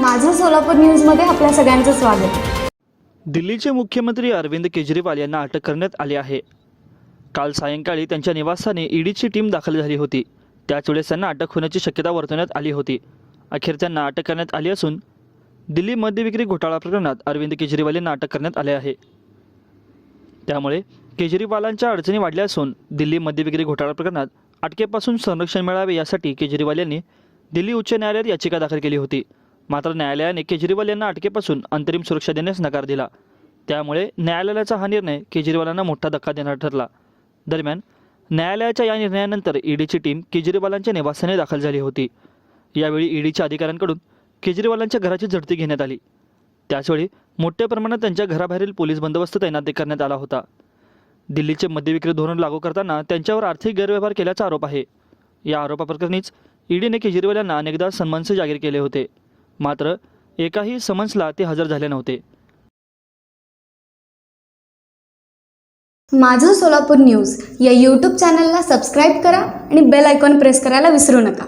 माझं सोलापूर न्यूजमध्ये आपल्या सगळ्यांचं स्वागत. दिल्लीचे मुख्यमंत्री अरविंद केजरीवाल यांना अटक करण्यात आली आहे. काल सायंकाळी त्यांच्या निवासस्थानी ईडीची टीम दाखल झाली होती. त्याच वेळेस त्यांना अटक होण्याची शक्यता वर्तवण्यात आली होती. अखेर त्यांना अटक करण्यात आली असून दिल्ली मद्यविक्री घोटाळा प्रकरणात अरविंद केजरीवाल यांना अटक करण्यात आले आहे. त्यामुळे केजरीवालांच्या अडचणी वाढल्या असून दिल्ली मद्यविक्री घोटाळा प्रकरणात अटकेपासून संरक्षण मिळावे यासाठी केजरीवाल यांनी दिल्ली उच्च न्यायालयात याचिका दाखल केली होती. मात्र न्यायालयाने केजरीवाल यांना अटकेपासून अंतरिम सुरक्षा देण्यास नकार दिला. त्यामुळे न्यायालयाचा हा निर्णय केजरीवालांना मोठा धक्का देणार ठरला. दरम्यान न्यायालयाच्या या निर्णयानंतर ईडीची टीम केजरीवालांच्या निवासाने दाखल झाली होती. यावेळी ईडीच्या अधिकाऱ्यांकडून केजरीवालांच्या घराची झडती घेण्यात आली. त्याचवेळी मोठ्या प्रमाणात त्यांच्या घराबाहेरील पोलीस बंदोबस्त तैनात करण्यात आला होता. दिल्लीचे मद्यविक्री धोरण लागू करताना त्यांच्यावर आर्थिक गैरव्यवहार केल्याचा आरोप आहे. या आरोपाप्रकरणीच ईडीने केजरीवाल यांना अनेकदा सन्मानसे जाहीर केले होते. मात्र एकाही समन्सला ते हजर झाले नव्हते. माझं सोलापूर न्यूज या यूट्यूब चॅनलला सबस्क्राईब करा आणि बेल आयकॉन प्रेस करायला विसरू नका.